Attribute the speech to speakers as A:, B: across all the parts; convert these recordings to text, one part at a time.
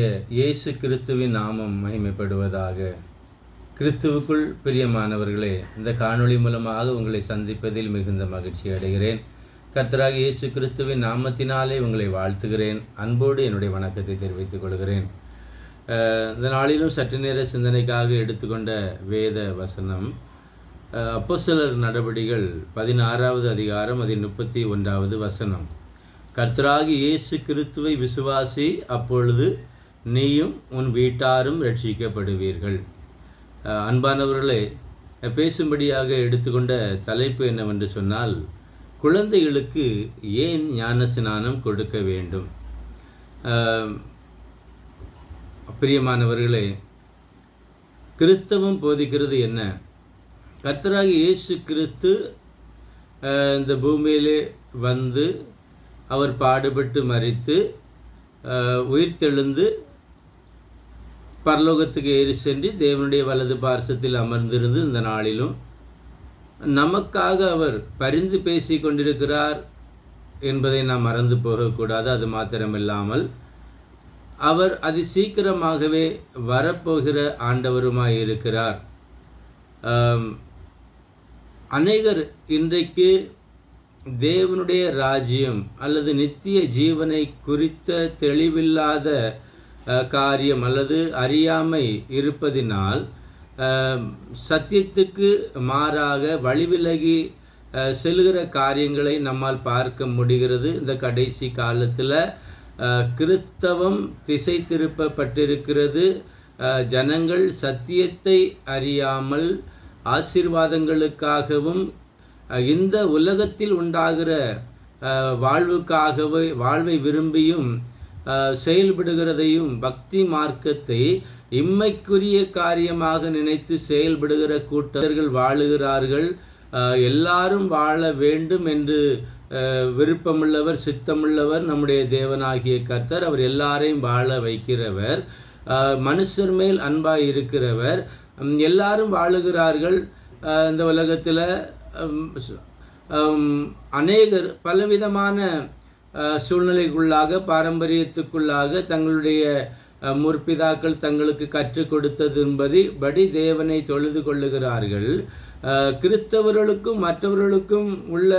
A: இயேசு கிறிஸ்துவின் நாமம் மகிமைப்படுவதாக. கிறிஸ்துவுக்குள் பிரியமானவர்களே இந்த காணொளி மூலமாக உங்களை சந்திப்பதில் மிகுந்த மகிழ்ச்சி அடைகிறேன். கர்த்தராக இயேசு கிறிஸ்துவின் நாமத்தினாலே உங்களை வாழ்த்துகிறேன். அன்போடு என்னுடைய வணக்கத்தை தெரிவித்துக் கொள்கிறேன். இந்த நாளிலும் சற்று நேர சிந்தனைக்காக எடுத்துக்கொண்ட வேத வசனம் அப்போ சிலர் நடபடிகள் பதினாறாவது அதிகாரம் அதில் முப்பத்தி ஒன்றாவது வசனம். கர்த்தராகி இயேசு கிறிஸ்துவை விசுவாசி அப்பொழுது நீயும் உன் வீட்டாரும் ரட்சிக்கப்படுவீர்கள் அன்பானவர்களே பேசும்படியாக எடுத்துக்கொண்ட தலைப்பு என்னவென்று சொன்னால் குழந்தைகளுக்கு ஏன் ஞான ஸ்நானம் கொடுக்க வேண்டும்? பிரியமானவர்களே கிறிஸ்தவம் போதிக்கிறது என்ன? கர்த்தராகி இயேசு கிறிஸ்து இந்த பூமியிலே வந்து அவர் பாடுபட்டு மறித்து உயிர்த்தெழுந்து பரலோகத்துக்கு ஏறி சென்று தேவனுடைய வலது பார்சத்தில் அமர்ந்திருந்து இந்த நாளிலும் நமக்காக அவர் பரிந்து பேசி கொண்டிருக்கிறார் என்பதை நாம் மறந்து போகக்கூடாது அது மாத்திரமில்லாமல். அவர் அதி சீக்கிரமாகவே வரப்போகிற ஆண்டவருமாய் இருக்கிறார். அநேகர் இன்றைக்கு தேவனுடைய ராஜ்யம் அல்லது நித்திய ஜீவனை குறித்த தெளிவில்லாத காரியம் அல்லது அறியாமை இருப்பதினால் சத்தியத்துக்கு மாறாக வழிவிலகி செல்கிற காரியங்களை நம்மால் பார்க்க முடிகிறது. இந்த கடைசி காலத்தில் கிறிஸ்தவம் திசை திருப்பப்பட்டிருக்கிறது ஜனங்கள் சத்தியத்தை அறியாமல் ஆசீர்வாதங்களுக்காகவும் இந்த உலகத்தில் உண்டாகிற வாழ்வுக்காகவே வாழ்வை விரும்பியும் செயல்படுகிறதையும் பக்தி மார்க்கத்தை இம்மைக்குரிய காரியமாக நினைத்து செயல்படுகிற கூட்டர்கள் வாழுகிறார்கள். எல்லாரும் வாழ வேண்டும் என்று விருப்பமுள்ளவர் சித்தமுள்ளவர் நம்முடைய தேவனாகிய கர்த்தர். அவர் எல்லாரையும் வாழ வைக்கிறவர். மனுஷர் மேல் அன்பாக இருக்கிறவர். எல்லாரும் வாழுகிறார்கள். இந்த உலகத்தில் அநேகர் பலவிதமான சூழ்நிலைக்குள்ளாக பாரம்பரியத்துக்குள்ளாக தங்களுடைய முற்பிதாக்கள் தங்களுக்கு கற்றுக் கொடுத்ததின்படி படி தேவனை தொழுது கொள்ளுகிறார்கள். கிறிஸ்தவர்களுக்கும் மற்றவர்களுக்கும் உள்ள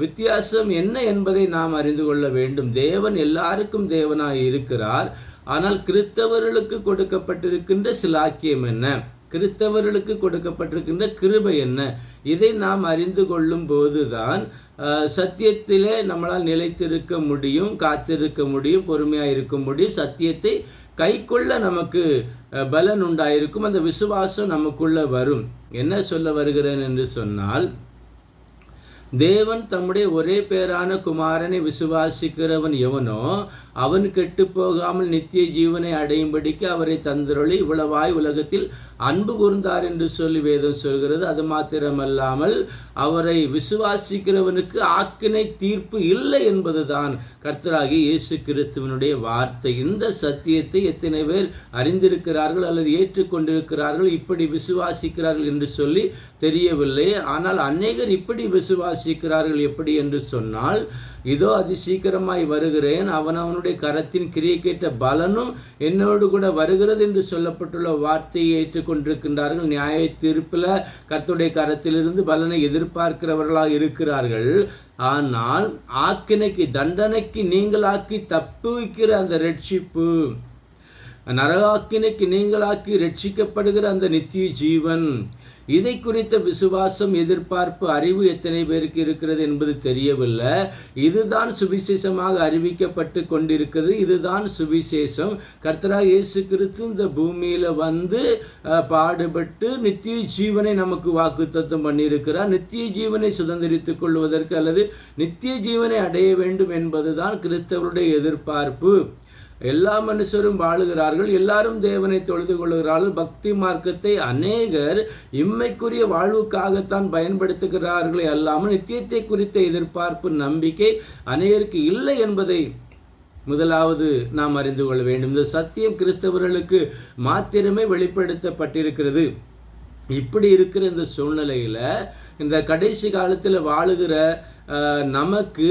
A: வித்தியாசம் என்ன என்பதை நாம் அறிந்து கொள்ள வேண்டும். தேவன் எல்லாருக்கும் தேவனாய் இருக்கிறார். ஆனால் கிறிஸ்தவர்களுக்கு கொடுக்கப்பட்டிருக்கின்ற சிலாக்கியம் என்ன? கிறிஸ்தவர்களுக்கு கொடுக்கப்பட்டிருக்கின்ற கிருபை என்ன? இதை நாம் அறிந்து கொள்ளும் போதுதான் சத்தியத்திலே நம்மளால் நிலைத்திருக்க முடியும் காத்திருக்க முடியும் பொறுமையாக இருக்க முடியும். சத்தியத்தை கைக்கொள்ள நமக்கு பலன் உண்டாயிருக்கும். அந்த விசுவாசம் நமக்குள்ள வரும். என்ன சொல்ல வருகிறேன் என்று சொன்னால் தேவன் தம்முடைய ஒரே பேரான குமாரனை விசுவாசிக்கிறவன் எவனோ அவன் கெட்டு போகாமல் நித்திய ஜீவனை அடையும்படிக்கு அவரை தந்திரொளி இவ்வளவாய் உலகத்தில் அன்பு கூர்ந்தார் என்று சொல்லி வேதம் சொல்கிறது. அது மாத்திரமல்லாமல் அவரை விசுவாசிக்கிறவனுக்கு ஆக்கினை தீர்ப்பு இல்லை என்பதுதான். கர்த்தராகி இயேசு கிறிஸ்துவனுடைய வார்த்தை. இந்த சத்தியத்தை எத்தனை பேர் அறிந்திருக்கிறார்கள் அல்லது ஏற்றுக்கொண்டிருக்கிறார்கள் இப்படி விசுவாசிக்கிறார்கள் என்று சொல்லி தெரியவில்லை. ஆனால் அநேகர் இப்படி விசுவாசி விசுவாசிக்கிறார்கள் எப்படி என்று சொன்னால் இதோ அதி சீக்கிரமாய் வருகிறேன். அவன் அவனுடைய கரத்தின் கிரியை கேட்ட பலனும் என்னோடு கூட வருகிறது என்று சொல்லப்பட்டுள்ள வார்த்தையை ஏற்றுக்கொண்டிருக்கின்றார்கள். நியாய தீர்ப்பில் கர்த்துடைய கரத்திலிருந்து பலனை எதிர்பார்க்கிறவர்களாக இருக்கிறார்கள். ஆனால் ஆக்கினைக்கு தண்டனைக்கு நீங்களாக்கி தப்புவிக்கிற அந்த ரட்சிப்பு நரகாக்கினைக்கு நீங்களாக்கி ரட்சிக்கப்படுகிற அந்த நித்திய ஜீவன் இதை குறித்த விசுவாசம் எதிர்பார்ப்பு அறிவு எத்தனை பேருக்கு இருக்கிறது என்பது தெரியவில்லை. இதுதான் சுவிசேஷமாக அறிவிக்கப்பட்டு கொண்டிருக்கிறது. இதுதான் சுவிசேஷம். கர்த்தராக இயேசு கிறிஸ்து இந்த பூமியில் வந்து பாடுபட்டு நித்திய ஜீவனை நமக்கு வாக்குத்தத்தம் பண்ணியிருக்கிறார். நித்திய ஜீவனை சுதந்திரித்துக் கொள்வதற்கு அல்லது நித்திய ஜீவனை அடைய வேண்டும் என்பதுதான் கிறிஸ்தவருடைய எதிர்பார்ப்பு. எல்லா மனுஷரும் வாழுகிறார்கள் எல்லாரும் தேவனை தொழுது கொள்கிறார்கள் பக்தி மார்க்கத்தை அநேகர் இம்மைக்குரிய வாழ்வுக்காகத்தான் பயன்படுத்துகிறார்களே அல்லாமல் நித்தியத்தை குறித்த எதிர்பார்ப்பு நம்பிக்கை அநேகருக்கு இல்லை என்பதை முதலாவது நாம் அறிந்து கொள்ள வேண்டும். இந்த சத்தியம் கிறிஸ்தவர்களுக்கு மாத்திரமே வெளிப்படுத்தப்பட்டிருக்கிறது. இப்படி இருக்கிற இந்த சூழ்நிலையில் இந்த கடைசி காலத்தில் வாழுகிற நமக்கு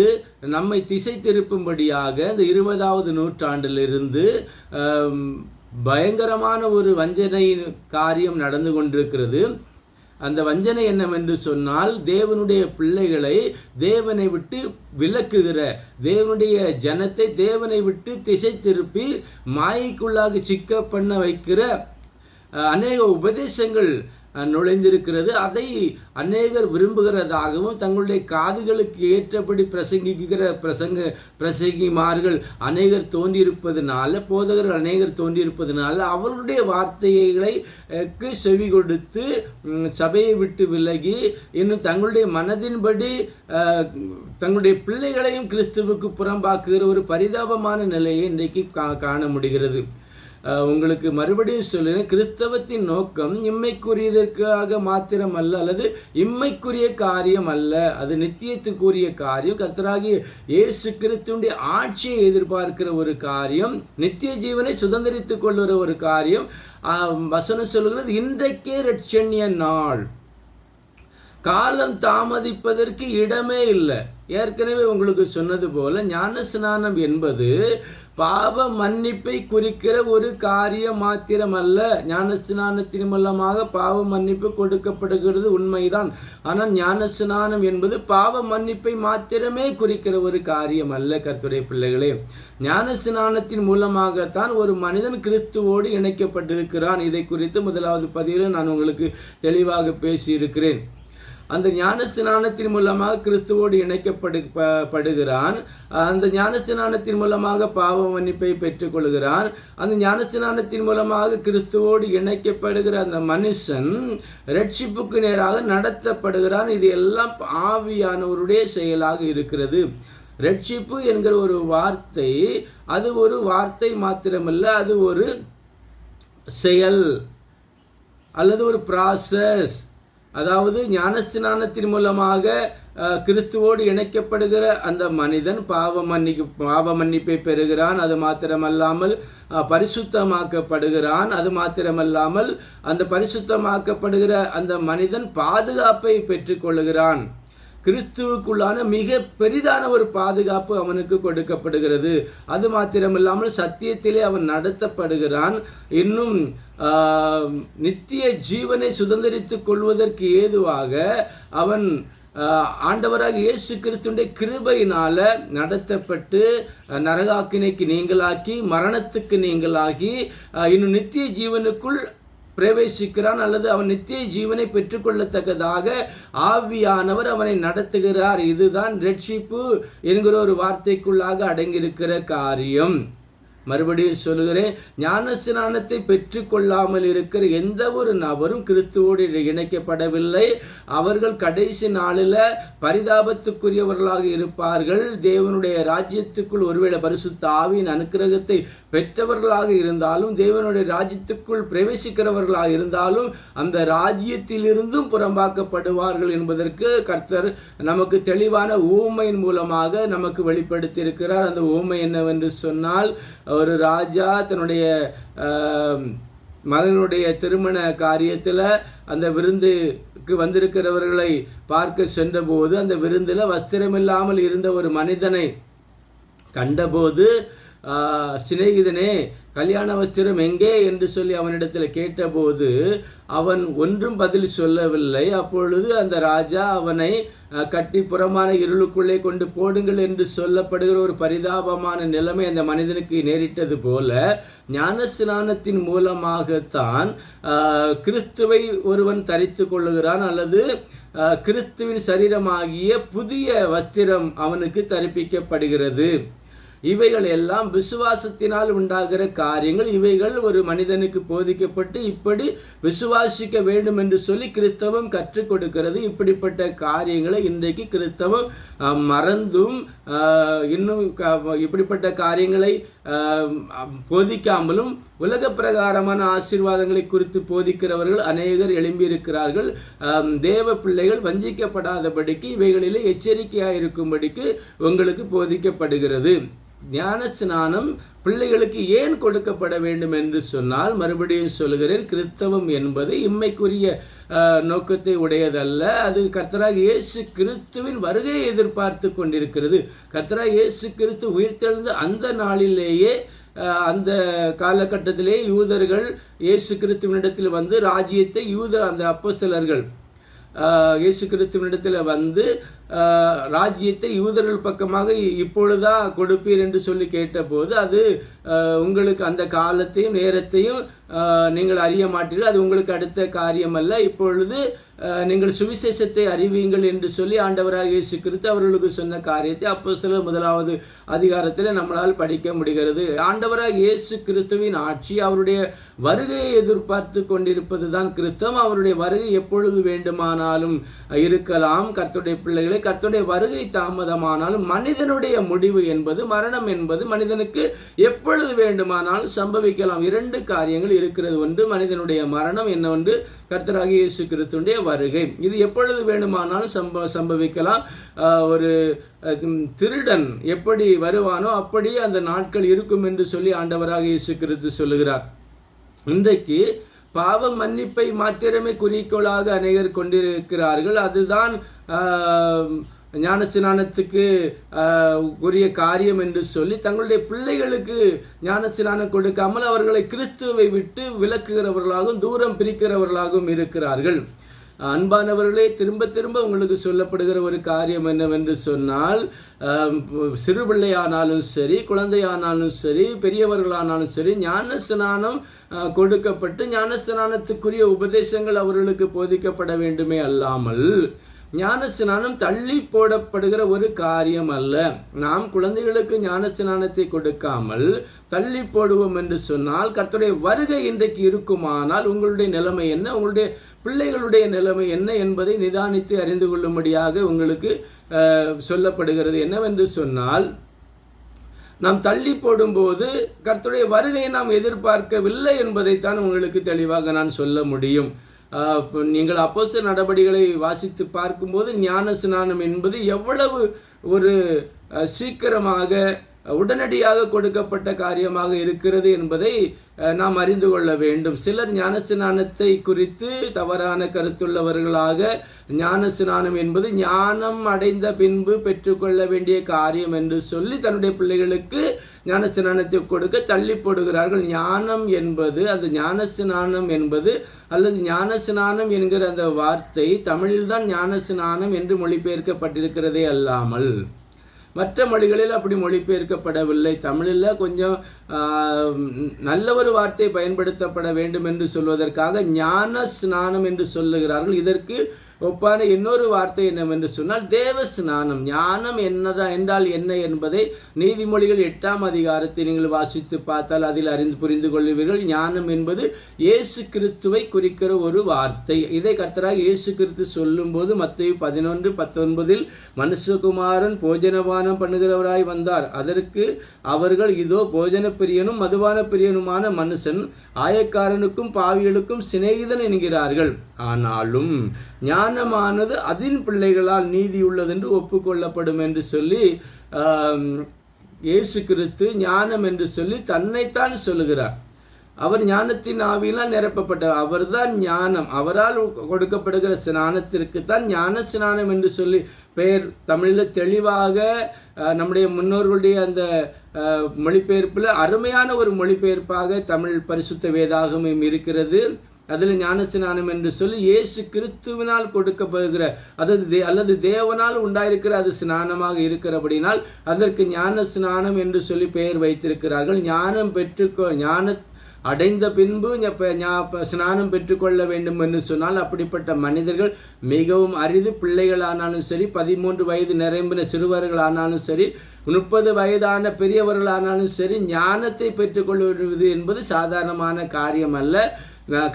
A: நம்மை திசை திருப்பும்படியாக இந்த இருபதாவது நூற்றாண்டிலிருந்து பயங்கரமான ஒரு வஞ்சனை காரியம் நடந்து கொண்டிருக்கிறது. அந்த வஞ்சனை என்னவென்று சொன்னால் தேவனுடைய பிள்ளைகளை தேவனை விட்டு விலக்குகிற தேவனுடைய ஜனத்தை தேவனை விட்டு திசை திருப்பி மாயைக்குள்ளாக சிக்க பண்ண வைக்கிற அநேக உபதேசங்கள் நுழைந்திருக்கிறது. அதை அநேகர் விரும்புகிறதாகவும் தங்களுடைய காதுகளுக்கு ஏற்றபடி பிரசங்கிக்கிற பிரசங்க பிரசங்கிமார்கள் அநேகர் தோன்றியிருப்பதனால போதகர்கள் அநேகர் தோன்றியிருப்பதனால அவர்களுடைய வார்த்தைகளை செவி கொடுத்து சபையை விட்டு விலகி இன்னும் தங்களுடைய மனதின்படி தங்களுடைய பிள்ளைகளையும் கிறிஸ்துவுக்கு புறம்பாக்குகிற ஒரு பரிதாபமான நிலையை இன்றைக்கு கா- காண முடிகிறது. உங்களுக்கு மறுபடியும் சொல்லுறேன் கிறிஸ்தவத்தின் நோக்கம் இம்மைக்குரியதற்காக மாத்திரம் அல்ல அல்லது இம்மைக்குரிய காரியம் அல்ல அது நித்தியத்துக்குரிய காரியம் கர்த்தராகிய இயேசு கிறிஸ்துடைய ஆட்சியை எதிர்பார்க்கிற ஒரு காரியம் நித்திய ஜீவனை சுதந்திரித்துக் கொள்கிற ஒரு காரியம் வசனம் சொல்லுகிறது இன்றைக்கே ரட்சண்ய நாள். காலம் தாமதிப்பதற்கு இடமே இல்லை. ஏற்கனவே உங்களுக்கு சொன்னது போல ஞான ஸ்நானம் என்பது பாவ மன்னிப்பை குறிக்கிற ஒரு காரியம் மாத்திரம் அல்ல ஞான ஸ்நானத்தின் மூலமாக பாவ மன்னிப்பு கொடுக்கப்படுகிறது உண்மைதான். ஆனால் ஞான ஸ்நானம் என்பது பாவ மன்னிப்பை மாத்திரமே குறிக்கிற ஒரு காரியம் அல்ல கத்துரை பிள்ளைகளே. ஞான ஸ்நானத்தின் மூலமாகத்தான் ஒரு மனிதன் கிறிஸ்துவோடு இணைக்கப்பட்டிருக்கிறான். இதை குறித்து முதலாவது பதிவில் நான் உங்களுக்கு தெளிவாக பேசியிருக்கிறேன். அந்த ஞான ஸ்நானத்தின் மூலமாக கிறிஸ்துவோடு இணைக்கப்படு படுகிறான். அந்த ஞான ஸ்நானத்தின் மூலமாக பாவ மன்னிப்பை பெற்றுக்கொள்கிறான். அந்த ஞான ஸ்நானத்தின் மூலமாக கிறிஸ்துவோடு இணைக்கப்படுகிற அந்த மனுஷன் ரட்சிப்புக்கு நேராக நடத்தப்படுகிறான். இது எல்லாம் ஆவியானவருடைய செயலாக இருக்கிறது. ரட்சிப்பு என்கிற ஒரு வார்த்தை அது ஒரு வார்த்தை மாத்திரமல்ல அது ஒரு செயல் அல்லது ஒரு ப்ராசஸ் அதாவது ஞானஸ்நானத்தின் மூலமாக கிறிஸ்துவோடு இணைக்கப்படுகிற அந்த மனிதன் பாவ மன்னிக்கு பாவ மன்னிப்பை பெறுகிறான். அது மாத்திரமல்லாமல் பரிசுத்தமாக்கப்படுகிறான். அது மாத்திரமல்லாமல் அந்த பரிசுத்தமாக்கப்படுகிற அந்த மனிதன் பாதுகாப்பை பெற்றுக்கொள்கிறான் கிறிஸ்துவுக்குள்ளான மிக பெரிதான ஒரு பாதுகாப்பு அவனுக்கு கொடுக்கப்படுகிறது. அது மாத்திரமில்லாமல் சத்தியத்திலே அவன் நடத்தப்படுகிறான். இன்னும் நித்திய ஜீவனை சுதந்திரித்துக் கொள்வதற்கு ஏதுவாக அவன் ஆண்டவராக இயேசு கிறிஸ்துடைய கிருபையினால நடத்தப்பட்டு நரகாக்கினைக்கு நீங்களாக்கி மரணத்துக்கு நீங்களாகி இன்னும் நித்திய ஜீவனுக்குள் பிரவேசிக்கிறான் அல்லது அவன் நித்திய ஜீவனை பெற்றுக்கொள்ளத்தக்கதாக ஆவியானவர் அவனை நடத்துகிறார். இதுதான் ரட்சிப்பு என்கிற ஒரு வார்த்தைக்குள்ளாக அடங்கியிருக்கிற காரியம். மறுபடியும் சொல்லுகிறேன் ஞானஸ்நானத்தை பெற்றுக்கொள்ளாமல் இருக்கிற எந்த ஒரு நபரும் கிறிஸ்துவோடு இணைக்கப்படவில்லை. அவர்கள் கடைசி நாளில் பரிதாபத்துக்குரியவர்களாக இருப்பார்கள். தேவனுடைய ராஜ்யத்துக்குள் ஒருவேளை பரிசுத்த ஆவியின் அனுக்கிரகத்தை பெற்றவர்களாக இருந்தாலும் தேவனுடைய ராஜ்யத்துக்குள் பிரவேசிக்கிறவர்களாக இருந்தாலும் அந்த ராஜ்யத்திலிருந்தும் புறம்பாக்கப்படுவார்கள் என்பதற்கு கர்த்தர் நமக்கு தெளிவான ஊமையின் மூலமாக நமக்கு வெளிப்படுத்தி இருக்கிறார் அந்த ஊமை என்னவென்று சொன்னால் ஒரு ராஜா தன்னுடைய மகனுடைய திருமண காரியத்தில் அந்த விருந்துக்கு வந்திருக்கிறவர்களை பார்க்க சென்றபோது அந்த விருந்தில் வஸ்திரமில்லாமல் இருந்த ஒரு மனிதனை கண்டபோது சிநேகிதனே கல்யாண வஸ்திரம் எங்கே என்று சொல்லி அவனிடத்தில் கேட்டபோது அவன் ஒன்றும் பதில் சொல்லவில்லை. அப்பொழுது அந்த ராஜா அவனை கட்டி புறமான இருளுக்குள்ளே கொண்டு போடுங்கள் என்று சொல்லப்படுகிற ஒரு பரிதாபமான நிலைமை அந்த மனிதனுக்கு நேரிட்டது போல ஞானஸ்நானத்தின் மூலமாகத்தான் கிறிஸ்துவை ஒருவன் தரித்து கொள்ளுகிறான் அல்லது கிறிஸ்துவின் சரீரமாகிய புதிய வஸ்திரம் அவனுக்கு தரிப்பிக்கப்படுகிறது. இவைகள் எல்லாம் விசுவாசத்தினால் உண்டாகிற காரியங்கள். இவைகள் ஒரு மனிதனுக்கு போதிக்கப்பட்டு இப்படி விசுவாசிக்க வேண்டும் என்று சொல்லி கிறிஸ்தவம் கற்றுக் கொடுக்கிறது. இப்படிப்பட்ட காரியங்களை இன்றைக்கு கிறிஸ்தவம் மறந்தும் இன்னும் க- இப்படிப்பட்ட காரியங்களை போதிக்காமலும் உலக பிரகாரமான ஆசீர்வாதங்களை குறித்து போதிக்கிறவர்கள் அநேகர் எழும்பியிருக்கிறார்கள். தேவ பிள்ளைகள் வஞ்சிக்கப்படாதபடிக்கு இவைகளிலே எச்சரிக்கையாக இருக்கும்படிக்கு உங்களுக்கு போதிக்கப்படுகிறது. ஞான ஸ்நானம் பிள்ளைகளுக்கு ஏன் கொடுக்கப்பட வேண்டும் என்று சொன்னால் மறுபடியும் சொல்கிறேன் கிறிஸ்தவம் என்பது இம்மைக்குரிய நோக்கத்தை உடையதல்ல. அது கர்த்தராக இயேசு கிறிஸ்துவின் வருகையை எதிர்பார்த்து கொண்டிருக்கிறது. கர்த்தராக இயேசு கிறிஸ்து உயிர்த்தெழுந்து அந்த நாளிலேயே அந்த காலகட்டத்திலே யூதர்கள் இயேசு கிறிஸ்துவனிடத்தில் வந்து ராஜ்யத்தை யூத அந்த அப்போ சிலர்கள் இயேசு கிறிஸ்துவனிடத்தில் வந்து ராஜ்யத்தை யூதர்கள் பக்கமாக இப்பொழுதா கொடுப்பீர் என்று சொல்லி கேட்டபோது அது உங்களுக்கு அந்த காலத்தையும் நேரத்தையும் நீங்கள் அறிய மாட்டீர்கள். அது உங்களுக்கு அடுத்த காரியம் அல்ல இப்பொழுது நீங்கள் சுவிசேஷத்தை அறிவீங்கள் என்று சொல்லி ஆண்டவராக இயேசு கிறிஸ்து அவர்களுக்கு சொன்ன காரியத்தை அப்போ சில முதலாவது அதிகாரத்தில் நம்மளால் படிக்க முடிகிறது. ஆண்டவராக இயேசு கிறிஸ்துவின் ஆட்சி அவருடைய வருகையை எதிர்பார்த்து கொண்டிருப்பது தான் கிறிஸ்தவம். அவருடைய வருகை எப்பொழுது வேண்டுமானாலும் இருக்கலாம். கத்துடைய பிள்ளைகளை கத்துடைய வருகை தாமதமானாலும் மனிதனுடைய முடிவு என்பது மரணம் என்பது மனிதனுக்கு எப்பொழுது வேண்டுமானாலும் சம்பவிக்கலாம். இரண்டு காரியங்கள் இருக்கிறது ஒன்று மனிதனுடைய மரணம் என்னவென்று கர்த்தராக இயேசு கிறிஸ்துடைய வருகை. இது எப்பொழுது வேண்டுமானாலும் சம்ப சம்பவிக்கலாம். ஒரு திருடன் எப்படி வருவானோ அப்படியே அந்த நாட்கள் இருக்கும் என்று சொல்லி ஆண்டவராக இயேசு கிறிஸ்து சொல்லுகிறார். இன்றைக்கு பாவ மன்னிப்பை மாத்திரமே குறிக்கோளாக அநேகர் கொண்டிருக்கிறார்கள். அதுதான் ஆஹ், ஞானஸ்நானத்துக்கு உரிய காரியம் என்று சொல்லி தங்களுடைய பிள்ளைகளுக்கு ஞானஸ்நானம் கொடுக்காமல் அவர்களை கிறிஸ்துவை விட்டு விலக்குகிறவர்களாகவும் தூரம் பிரிக்கிறவர்களாகவும் இருக்கிறார்கள். அன்பானவர்களே திரும்ப திரும்ப உங்களுக்கு சொல்லப்படுகிற ஒரு காரியம் என்னவென்று சொன்னால் சிறு பிள்ளையானாலும் சரி குழந்தையானாலும் சரி பெரியவர்களானாலும் சரி ஞான ஸ்நானம் கொடுக்கப்பட்டு ஞான ஸ்நானத்துக்குரிய உபதேசங்கள் அவர்களுக்கு போதிக்கப்பட வேண்டுமே அல்லாமல் ஞானஸ்நானம் தள்ளி போடப்படுகிற ஒரு காரியம் அல்ல நாம் குழந்தைகளுக்கு ஞானஸ்நானத்தை கொடுக்காமல் தள்ளி போடுவோம் என்று சொன்னால் கர்த்தருடைய வருகை இன்றைக்கு இருக்குமானால் உங்களுடைய நிலைமை என்ன? உங்களுடைய பிள்ளைகளுடைய நிலைமை என்ன என்பதை நிதானித்து அறிந்து கொள்ளும்படியாக உங்களுக்கு சொல்லப்படுகிறது. என்னவென்று சொன்னால் நாம் தள்ளி போடும்போது கர்த்தருடைய வருகையை நாம் எதிர்பார்க்கவில்லை என்பதைத்தான் உங்களுக்கு தெளிவாக நான் சொல்ல முடியும். நீங்கள் அப்போச நடபடிகளை வாசித்து பார்க்கும்போது ஞான ஸ்நானம் என்பது எவ்வளவு ஒரு சீக்கிரமாக உடனடியாக கொடுக்கப்பட்ட காரியமாக இருக்கிறது என்பதை நாம் அறிந்து கொள்ள வேண்டும். சிலர் ஞானஸ்நானத்தை குறித்து தவறான கருத்துள்ளவர்களாக ஞானஸ்நானம் என்பது ஞானம் அடைந்த பின்பு பெற்றுக்கொள்ள வேண்டிய காரியம் என்று சொல்லி தன்னுடைய பிள்ளைகளுக்கு ஞானஸ்நானத்தை கொடுக்க தள்ளி போடுகிறார்கள் ஞானம் என்பது அந்த ஞானஸ்நானம் என்பது அல்லது ஞானஸ்நானம் என்கிற அந்த வார்த்தை தமிழில்தான் ஞானஸ்நானம் என்று மொழிபெயர்க்கப்பட்டிருக்கிறதே அல்லாமல். மற்ற மொழிகளில் அப்படி மொழிபெயர்க்கப்படவில்லை. தமிழில் கொஞ்சம் நல்ல ஒரு வார்த்தை பயன்படுத்தப்பட வேண்டும் என்று சொல்வதற்காக ஞான ஸ்நானம் என்று சொல்லுகிறார்கள். இதற்கு ஒப்பான இன்னொரு வார்த்தை என்னவென்று சொன்னால் தேவ ஸ்நானம் ஞானம் என்னதா என்றால் என்ன என்பதை நீதிமொழிகள் எட்டாம் அதிகாரத்தை நீங்கள் வாசித்து பார்த்தால் அதில் அறிந்து புரிந்து கொள்வீர்கள். ஞானம் என்பது இயேசு கிறிஸ்துவை குறிக்கிற ஒரு வார்த்தை. இதை கத்தராக இயேசு கிறிஸ்து சொல்லும்போது மத்திய பதினொன்று பத்தொன்பதில் மனுஷகுமாரன் போஜனபானம் பண்ணுகிறவராய் வந்தார். அதற்கு அவர்கள் இதோ போஜன பிரியனும் மதுபான பிரியனுமான மனுஷன் ஆயக்காரனுக்கும் பாவிகளுக்கும் சிநேகிதன் என்கிறார்கள். ஆனாலும் ஞானமானது அதின் பிள்ளைகளால் நீதி உள்ளதென்று ஒப்புக்கொள்ளப்படும் என்று சொல்லி இயேசு கிறிஸ்து ஞானம் என்று சொல்லி தன்னைத்தான் சொல்லுகிறார். அவர் ஞானத்தின் ஆவியெல்லாம் நிரப்பப்பட்டவர் அவர்தான் ஞானம். அவரால் கொடுக்கப்படுகிற ஸ்நானத்திற்கு தான் ஞான ஸ்நானம் என்று சொல்லி பெயர் தமிழில் தெளிவாக நம்முடைய முன்னோர்களுடைய அந்த மொழிபெயர்ப்பில் அருமையான ஒரு மொழிபெயர்ப்பாக தமிழ் பரிசுத்த வேதாகமும் இருக்கிறது. அதில் ஞானஸ்நானம் என்று சொல்லி இயேசு கிறிஸ்துவினால் கொடுக்கப்படுகிற அதாவது தே அல்லது தேவனால் உண்டாயிருக்கிற அது ஸ்நானமாக இருக்கிறபடினால் அதற்கு ஞான ஸ்நானம் என்று சொல்லி பெயர் வைத்திருக்கிறார்கள். ஞானம் பெற்றுக்கொ ஞான அடைந்த பின்பு ஸ்நானம் பெற்றுக்கொள்ள வேண்டும் என்று சொன்னால் அப்படிப்பட்ட மனிதர்கள் மிகவும் அரிது பிள்ளைகளானாலும் சரி பதிமூன்று வயது நிரம்பின சிறுவர்களானாலும் சரி முப்பது வயதான பெரியவர்களானாலும் சரி ஞானத்தை பெற்றுக்கொள்வது என்பது சாதாரணமான காரியம் அல்ல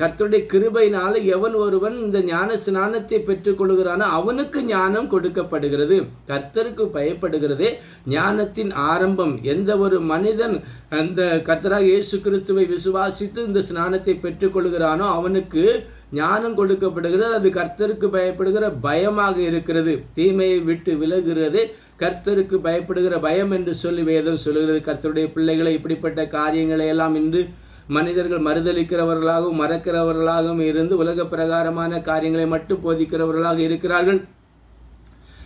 A: கர்த்தருடைய கிருபையினால எவன் ஒருவன் இந்த ஞான ஸ்நானத்தை பெற்றுக்கொள்கிறானோ அவனுக்கு ஞானம் கொடுக்கப்படுகிறது. கர்த்தருக்கு பயப்படுகிறதே. ஞானத்தின் ஆரம்பம் எந்த ஒரு மனிதன் அந்த கர்த்தராக இயேசு கிறிஸ்துவை விசுவாசித்து இந்த ஸ்நானத்தை பெற்றுக்கொள்கிறானோ அவனுக்கு ஞானம் கொடுக்கப்படுகிறது. அது கர்த்தருக்கு பயப்படுகிற பயமாக இருக்கிறது. தீமையை விட்டு விலகுகிறது. கர்த்தருக்கு பயப்படுகிற பயம் என்று சொல்லி வேதம் சொல்லுகிறது. கர்த்தருடைய பிள்ளைகளை இப்படிப்பட்ட காரியங்களை எல்லாம் இன்று மனிதர்கள் மறுதளிக்கிறவர்களாகவும் மறக்கிறவர்களாகவும் இருந்து உலக பிரகாரமான காரியங்களை மட்டும் போதிக்கிறவர்களாக இருக்கிறார்கள்.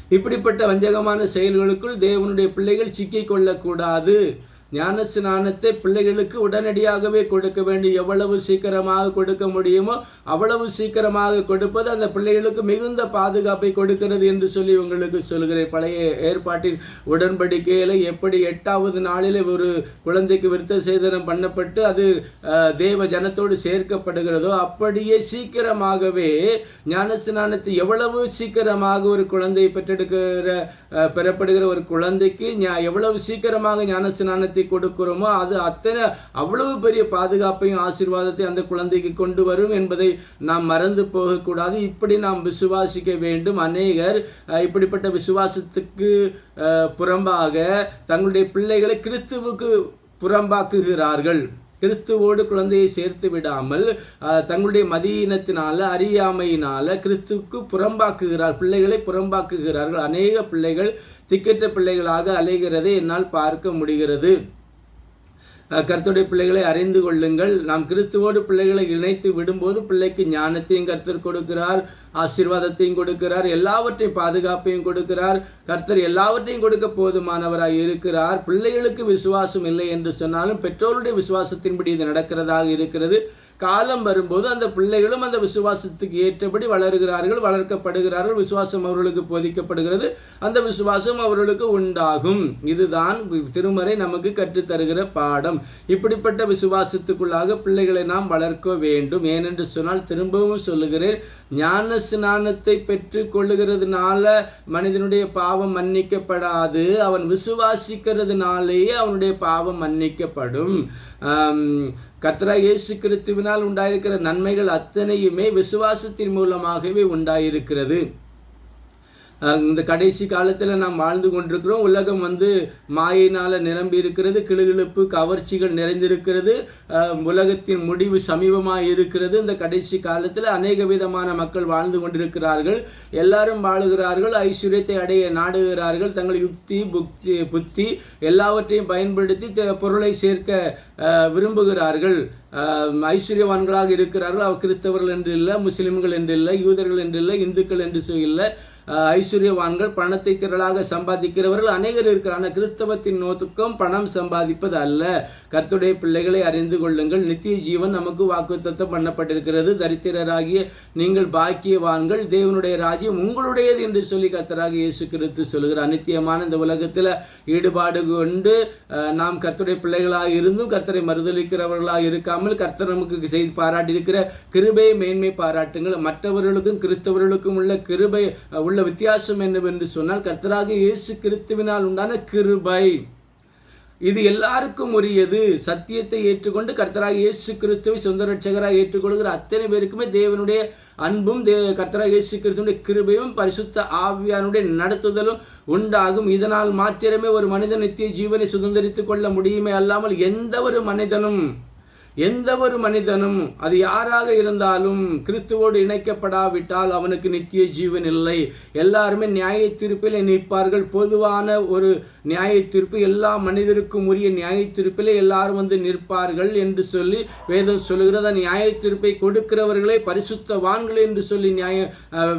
A: இப்படிப்பட்ட வஞ்சகமான செயல்களுக்குள் தேவனுடைய பிள்ளைகள் சிக்கிக் கொள்ளக்கூடாது. ஞான ஸ்நானத்தை பிள்ளைகளுக்கு உடனடியாகவே கொடுக்க வேண்டும் எவ்வளவு சீக்கிரமாக கொடுக்க முடியுமோ அவ்வளவு சீக்கிரமாக கொடுப்பது அந்த பிள்ளைகளுக்கு மிகுந்த பாதுகாப்பை கொடுக்கிறது என்று சொல்லி உங்களுக்கு சொல்கிறேன். பழைய ஏற்பாட்டின் உடன்படிக்கையில் எப்படி எட்டாவது நாளில் ஒரு குழந்தைக்கு விருத்த சேதனம் பண்ணப்பட்டு அது தேவ ஜனத்தோடு சேர்க்கப்படுகிறதோ அப்படியே சீக்கிரமாகவே ஞான ஸ்நானத்தை எவ்வளவு சீக்கிரமாக ஒரு குழந்தையை பெற்றெடுக்கிற பெறப்படுகிற ஒரு குழந்தைக்கு எவ்வளவு சீக்கிரமாக ஞான ஸ்நானத்தை கொடுக்கிறோமோ அது அத்தனை அவ்வளவு பெரிய பாதுகாப்பையும் ஆசீர்வாதத்தை அந்த குழந்தைக்கு கொண்டு வரும் என்பதை நாம் மறந்து போகக்கூடாது. இப்படி நாம் விசுவாசிக்க வேண்டும். அநேகர் இப்படிப்பட்ட விசுவாசத்துக்கு புறம்பாக தங்களுடைய பிள்ளைகளை கிறிஸ்துவுக்கு புறம்பாக்குகிறார்கள். கிறிஸ்துவோடு குழந்தையை சேர்த்து விடாமல் தங்களுடைய மதியினத்தினால அறியாமையினால கிறிஸ்துவுக்கு புறம்பாக்குகிறார். பிள்ளைகளை புறம்பாக்குகிறார்கள். அநேக பிள்ளைகள் திக்கற்ற பிள்ளைகளாக அலைகிறதை என்னால் பார்க்க முடிகிறது. கர்த்தருடைய பிள்ளைகளை அறிந்து கொள்ளுங்கள். நாம் கிறிஸ்துவோடு பிள்ளைகளை இணைத்து விடும்போது பிள்ளைக்கு ஞானத்தையும் கர்த்தர் கொடுக்கிறார் ஆசீர்வாதத்தையும் கொடுக்கிறார் எல்லாவற்றையும் பாதுகாப்பையும் கொடுக்கிறார். கர்த்தர் எல்லாவற்றையும் கொடுக்க போதுமானவராக இருக்கிறார். பிள்ளைகளுக்கு விசுவாசம் இல்லை என்று சொன்னாலும் பெற்றோருடைய விசுவாசத்தின்படி இது நடக்கிறதாக இருக்கிறது. காலம் வரும்போது அந்த பிள்ளைகளும் அந்த விசுவாசத்துக்கு ஏற்றபடி வளர்கிறார்கள் வளர்க்கப்படுகிறார்கள் விசுவாசம் அவர்களுக்கு போதிக்கப்படுகிறது. அந்த விசுவாசம் அவர்களுக்கு உண்டாகும். இதுதான் திருமறை நமக்கு கற்றுத்தருகிற பாடம். இப்படிப்பட்ட விசுவாசத்துக்குள்ளாக பிள்ளைகளை நாம் வளர்க்க வேண்டும். ஏனென்று சொன்னால் திரும்பவும் சொல்லுகிறேன் ஞான ஸ்நானத்தை பெற்று கொள்ளுகிறதுனால மனிதனுடைய பாவம் மன்னிக்கப்படாது. அவன் விசுவாசிக்கிறதுனாலேயே அவனுடைய பாவம் மன்னிக்கப்படும். கத்ரா இயேசு கிறிஸ்துவினால் உண்டாயிருக்கிற நன்மைகள் அத்தனையுமே விசுவாசத்தின் மூலமாகவே உண்டாயிருக்கிறது. இந்த கடைசி காலத்தில் நாம் வாழ்ந்து கொண்டிருக்கிறோம். உலகம் வந்து மாயினால் நிரம்பி இருக்கிறது கிளுகிழுப்பு கவர்ச்சிகள் நிறைந்திருக்கிறது. உலகத்தின் முடிவு சமீபமாக இருக்கிறது. இந்த கடைசி காலத்தில் அநேக விதமான மக்கள் வாழ்ந்து கொண்டிருக்கிறார்கள். எல்லாரும் வாழுகிறார்கள் ஐஸ்வர்யத்தை அடைய நாடுகிறார்கள். தங்கள் யுக்தி புக்தி புத்தி எல்லாவற்றையும் பயன்படுத்தி பொருளை சேர்க்க விரும்புகிறார்கள். ஐஸ்வர்யவான்களாக இருக்கிறார்கள். அவர் கிறிஸ்தவர்கள் என்று இல்லை முஸ்லிம்கள் என்று இல்லை யூதர்கள் என்று இல்லை இந்துக்கள் என்று இல்லை. ஐஸ்வர்யவான்கள் பணத்தை திரளாக சம்பாதிக்கிறவர்கள் அநேகர் இருக்கிறான கிறிஸ்தவத்தின் நோக்கம் பணம் சம்பாதிப்பது அல்ல கர்த்துடைய பிள்ளைகளை அறிந்து கொள்ளுங்கள். நித்திய ஜீவன் நமக்கு வாக்குத்தத்தம் பண்ணப்பட்டிருக்கிறது. தரித்திரராகிய நீங்கள் பாக்கியவான்கள். தேவனுடைய ராஜ்யம் உங்களுடையது என்று சொல்லி கர்த்தராக இயேசு கிறிஸ்து சொல்கிறார் நித்தியமான இந்த உலகத்தில் ஈடுபாடு கொண்டு நாம் கர்த்தருடைய பிள்ளைகளாக இருந்தும் கர்த்தரை மறுதளிக்கிறவர்களாக இருக்காமல் கர்த்தர் நமக்கு செய்து பாராட்டியிருக்கிற கிருபை மேன்மை பாராட்டுங்கள். மற்றவர்களுக்கும் கிறிஸ்தவர்களுக்கும் உள்ள கிருபை உள்ள உள்ள வித்தியாசம் என்னவென்று சொன்னால் கர்த்தராக இயேசு கிறிஸ்துவினால் உண்டான கிருபை. இது எல்லாருக்கும் உரியது. சத்தியத்தை ஏற்றுக்கொண்டு கர்த்தராக இயேசு கிறிஸ்துவை சொந்த ரட்சகராக ஏற்றுக்கொள்கிற அத்தனை பேருக்குமே தேவனுடைய அன்பும் தே கர்த்தராக இயேசு கிறிஸ்துடைய கிருபையும் பரிசுத்த ஆவியானுடைய நடத்துதலும் உண்டாகும். இதனால் மாத்திரமே ஒரு மனிதன் நித்திய ஜீவனை சுதந்திரித்துக் கொள்ள முடியுமே அல்லாமல் எந்த ஒரு மனிதனும் எந்த ஒரு மனிதனும் அது யாராக இருந்தாலும் கிறிஸ்துவோடு இணைக்கப்படாவிட்டால் அவனுக்கு நித்திய ஜீவன் இல்லை. எல்லாருமே நியாய தீர்ப்பில் நிற்பார்கள். பொதுவான ஒரு நியாய தீர்ப்பு எல்லா மனிதருக்கும் உரிய நியாய தீர்ப்பில் எல்லாரும் வந்து நிற்பார்கள் என்று சொல்லி வேதம் சொல்லுகிறது. அந்த நியாய தீர்ப்பை கொடுக்கிறவர்களே பரிசுத்தவான்கள் என்று சொல்லி நியாய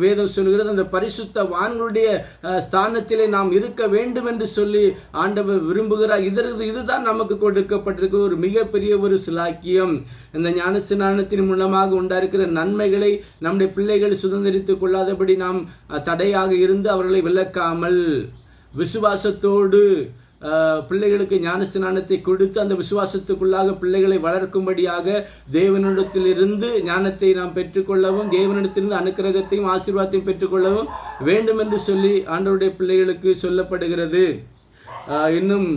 A: வேதம் சொல்லுகிறது. அந்த பரிசுத்தவான்களுடைய வான்களுடைய ஸ்தானத்திலே நாம் இருக்க வேண்டும் என்று சொல்லி ஆண்டவர் விரும்புகிறார். இதற்கு இதுதான் நமக்கு கொடுக்கப்பட்டிருக்கிற ஒரு மிகப்பெரிய ஒரு சிலாக்கி பாக்கியம். இந்த ஞானஸ்நானத்தின் மூலமாக உண்டாயிருக்கிற நன்மைகளை நம்முடைய பிள்ளைகள் சுதந்திரித்துக் கொள்ளாதபடி நாம் தடையாக இருந்து அவர்களை விளக்காமல் விசுவாசத்தோடு பிள்ளைகளுக்கு ஞானஸ்நானத்தை கொடுத்து அந்த விசுவாசத்துக்குள்ளாக பிள்ளைகளை வளர்க்கும்படியாக தேவனிடத்திலிருந்து ஞானத்தை நாம் பெற்றுக்கொள்ளவும் தேவனிடத்திலிருந்து அனுக்கிரகத்தையும் ஆசீர்வாதத்தையும் பெற்றுக்கொள்ளவும் வேண்டும் என்று சொல்லி ஆண்டவருடைய பிள்ளைகளுக்கு சொல்லப்படுகிறது. இன்னும்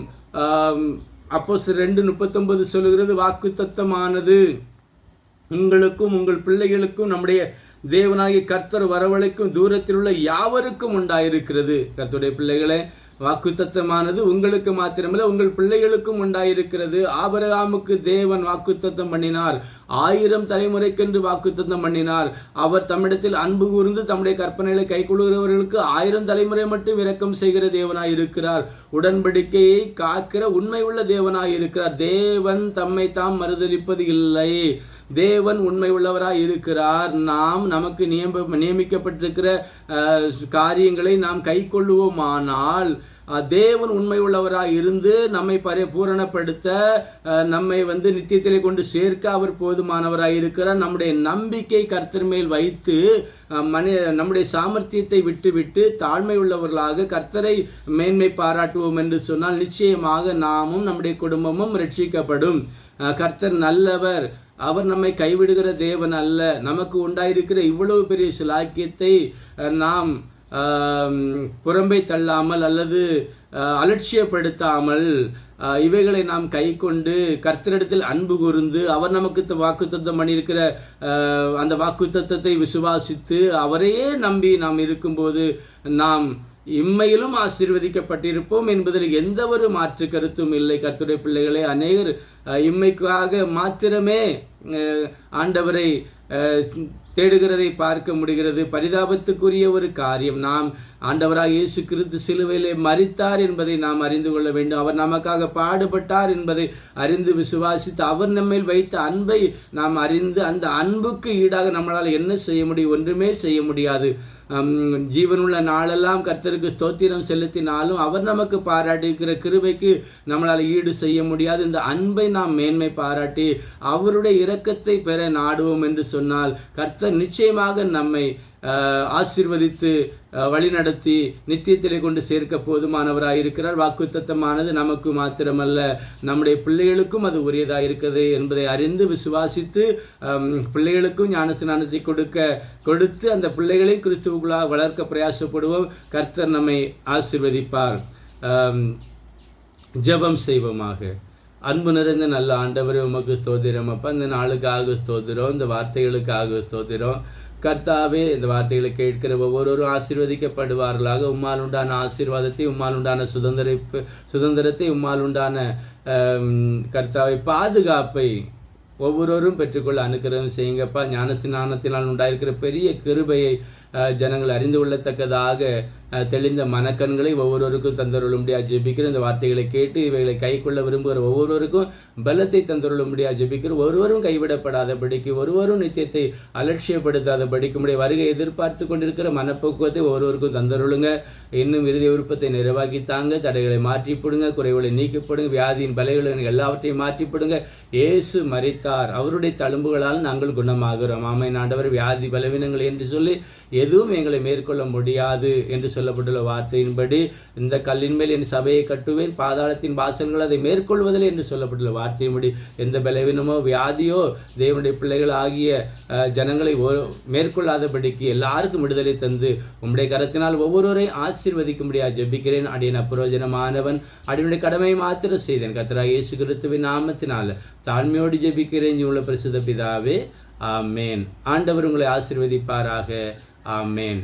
A: அப்போ ரெண்டு முப்பத்தொன்பது சொல்லுகிறது வாக்கு தத்தமானது உங்களுக்கும் உங்கள் பிள்ளைகளுக்கும் நம்முடைய தேவனாகி கர்த்தர் வரவழைக்கும் தூரத்தில் உள்ள யாவருக்கும் உண்டாயிருக்கிறது. கர்த்தருடைய பிள்ளைகளே வாக்குத்தத்தமானது உங்களுக்கு மாத்திரமல்ல உங்கள் பிள்ளைகளுக்கும் உண்டாயிருக்கிறது. ஆபரகாமுக்கு தேவன் வாக்குத்தத்தம் பண்ணினார். ஆயிரம் தலைமுறைக்கென்று வாக்குத்தத்தம் பண்ணினார். அவர் தம்மிடத்தில் அன்பு கூர்ந்து தம்முடைய கற்பனைகளை கைக்கொள்கிறவர்களுக்கு ஆயிரம் தலைமுறை மட்டும் இரக்கம் செய்கிற தேவனாய் இருக்கிறார் உடன்படிக்கையை காக்கிற உண்மை உள்ள தேவனாய் இருக்கிறார் தேவன் தம்மை தாம் மறுதளிப்பது இல்லை. தேவன் உண்மை உள்ளவராக இருக்கிறார் நாம் நமக்கு நியம நியமிக்கப்பட்டிருக்கிற காரியங்களை நாம் கை கொள்ளுவோமானால் தேவன் உண்மை உள்ளவராக இருந்து நம்மை பரிபூரணப்படுத்த நம்மை வந்து நித்தியத்திலே கொண்டு சேர்க்க அவர் போதுமானவராக இருக்கிறார். நம்முடைய நம்பிக்கை கர்த்தர் மேல் வைத்து மனி நம்முடைய சாமர்த்தியத்தை விட்டுவிட்டு தாழ்மை உள்ளவர்களாக கர்த்தரை மேன்மை பாராட்டுவோம் என்று சொன்னால் நிச்சயமாக நாமும் நம்முடைய குடும்பமும் ரட்சிக்கப்படும். கர்த்தர் நல்லவர். அவர் நம்மை கைவிடுகிற தேவன் அல்ல. நமக்கு உண்டாயிருக்கிற இவ்வளவு பெரிய சிலாக்கியத்தை நாம் புறம்பை தள்ளாமல் அல்லது அலட்சியப்படுத்தாமல் இவைகளை நாம் கை கொண்டு கர்த்தரிடத்தில் அன்பு கூர்ந்து அவர் நமக்கு வாக்குத்தத்தம் பண்ணியிருக்கிற அந்த வாக்குத்தத்தை விசுவாசித்து அவரையே நம்பி நாம் இருக்கும்போது நாம் இம்மையிலும் ஆசீர்வதிக்கப்பட்டிருப்போம் என்பதில் எந்த ஒரு மாற்று கருத்தும் இல்லை. கர்த்துடைய பிள்ளைகளே அநேகர் இம்மைக்காக மாத்திரமே ஆண்டவரை தேடுகிறதை பார்க்க முடிகிறது. பரிதாபத்துக்குரிய ஒரு காரியம். நாம் ஆண்டவராக இயேசு கிறிஸ்து சிலுவையிலே மறித்தார் என்பதை நாம் அறிந்து கொள்ள வேண்டும். அவர் நமக்காக பாடுபட்டார் என்பதை அறிந்து விசுவாசித்து அவர் நம்மில் வைத்த அன்பை நாம் அறிந்து அந்த அன்புக்கு ஈடாக நம்மளால் என்ன செய்ய முடியும்? ஒன்றுமே செய்ய முடியாது. ஜீவனுள்ள நாளெல்லாம் கர்த்தருக்கு ஸ்தோத்திரம் செலுத்தினாலும் அவர் நமக்கு பாராட்டியிருக்கிற கிருபைக்கு நம்மளால் ஈடு செய்ய முடியாது. இந்த அன்பை நாம் மேன்மை பாராட்டி அவருடைய இரக்கத்தை பெற நாடுவோம் என்று சொன்னால் கர்த்தர் நிச்சயமாக நம்மை ஆசிர்வதித்து வழிநடத்தி நித்தியத்திலே கொண்டு சேர்க்க போதுமானவராக இருக்கிறார் வாக்குத்தத்தமானது நமக்கு மாத்திரமல்ல. நம்முடைய பிள்ளைகளுக்கும் அது உரியதாக இருக்கிறது என்பதை அறிந்து விசுவாசித்து பிள்ளைகளுக்கும் ஞானஸ்நானத்தை கொடுக்க கொடுத்து அந்த பிள்ளைகளை கிறிஸ்துவுக்குள்ளாக வளர்க்க பிரயாசப்படுவோம். கர்த்தர் நம்மை ஆசிர்வதிப்பார். ஜபம் செய்வோமாக. அன்பு நிறைந்த நல்ல ஆண்டவரை உமக்கு ஸ்தோதிரம் அப்போ இந்த நாளுக்காக ஸ்தோதிரம் இந்த வார்த்தைகளுக்காக ஸ்தோதிரம் கர்த்தாவே இந்த வார்த்தைகளை கேட்கிற ஒவ்வொருவரும் ஆசீர்வதிக்கப்படுவார்களாக. உம்மால் உண்டான ஆசீர்வாதத்தை உம்மால் உண்டான சுதந்திர சுதந்திரத்தை உம்மால் உண்டான கர்த்தாவை பாதுகாப்பை ஒவ்வொருவரும் பெற்றுக்கொள்ள அனுக்கிறதும் செய்யுங்கப்பா. ஞானத்தின் ஞானத்தினால் உண்டாயிருக்கிற பெரிய கிருபையை ஜனங்கள் அறிந்து கொள்ளத்தக்கதாக தெளிந்த மனக்கண்களை ஒவ்வொருவருக்கும் தந்தருளும்படியாக ஜெபிக்கிற இந்த வார்த்தைகளை கேட்டு இவைகளை கை கொள்ள விரும்புகிற ஒவ்வொருவருக்கும் பலத்தை தந்தருளும்படியாக ஜெபிக்கிற ஒருவரும் கைவிடப்படாதபடிக்கு ஒருவரும் நித்தியத்தை அலட்சியப்படுத்தாதபடிக்கு வருகை எதிர்பார்த்து கொண்டிருக்கிற மனப்போக்குவத்தை ஒவ்வொருவருக்கும் தந்தருளுங்க. இன்னும் இறுதி விருப்பத்தை நிறைவாக்கி தாங்க தடைகளை மாற்றிப்படுங்க குறைகளை நீக்கப்படுங்க வியாதியின் பலைகளை எல்லாவற்றையும் மாற்றிப்படுங்க இயேசு மறித்தார் அவருடைய தழும்புகளால் நாங்கள் குணமாகிறோம். ஆமை நாண்டவர் வியாதி பலவீனங்கள் என்று சொல்லி எதுவும் எங்களை மேற்கொள்ள முடியாது என்று சொல்லப்பட்டுள்ள வார்த்தையின்படி இந்த கல்லின் மேல் என் சபையை கட்டுவேன் பாதாளத்தின் வாசல்கள் அதை மேற்கொள்வதில்லை என்று சொல்லப்பட்டுள்ள வார்த்தையின்படி எந்த பலவீனமோ வியாதியோ தேவனுடைய பிள்ளைகள் ஆகிய ஜனங்களை மேற்கொள்ளாதபடிக்கு எல்லாருக்கும் விடுதலை தந்து உம்முடைய கரத்தினால் ஒவ்வொருவரையும் ஆசீர்வதிக்கும்படியாக ஜெபிக்கிறேன். அடியன் அப்புரோஜனமானவன் அடியுடைய கடமை மாத்திரம் செய்தேன். கத்ரா இயேசு கிறிஸ்துவின் நாமத்தினால் தாழ்மையோடு ஜெபிக்கிறேன். உள்ள பிரசுத பிதாவே ஆமேன். ஆண்டவர் உங்களை ஆசிர்வதிப்பாராக. ஆமேன்